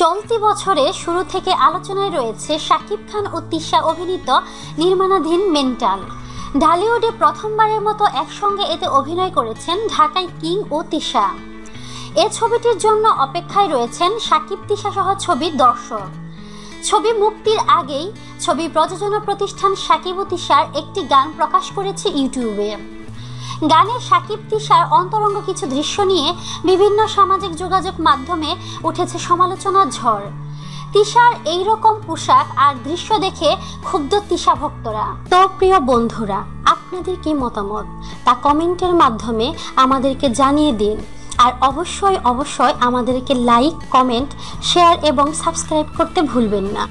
চলতি বছরে শুরু থেকে আলোচনায় রয়েছে শাকিব খান ও তিশা অভিনীত নির্মাণাধীন মেন্টাল। ঢালিউডে প্রথমবারের মতো একসঙ্গে এতে অভিনয় করেছেন ঢাকায় কিং ও তিশা। এ ছবিটির জন্য অপেক্ষায় রয়েছেন শাকিব তিশা সহ ছবির দর্শক। ছবি মুক্তির আগেই ছবি প্রযোজনা প্রতিষ্ঠান সাকিব ও তিশার একটি গান প্রকাশ করেছে ইউটিউবে। গানে সাকিব তিশার অন্তরঙ্গ কিছু দৃশ্য নিয়ে বিভিন্ন সামাজিক যোগাযোগ মাধ্যমে উঠেছে সমালোচনার ঝড়। তিশার এই রকম পোশাক আর দৃশ্য দেখে ক্ষুব্ধ তিশা ভক্তরা। তো প্রিয় বন্ধুরা, আপনাদের কি মতামত? তা কমেন্টের মাধ্যমে আমাদেরকে জানিয়ে দিন। আর অবশ্যই অবশ্যই আমাদেরকে লাইক, কমেন্ট, শেয়ার এবং সাবস্ক্রাইব করতে ভুলবেন না।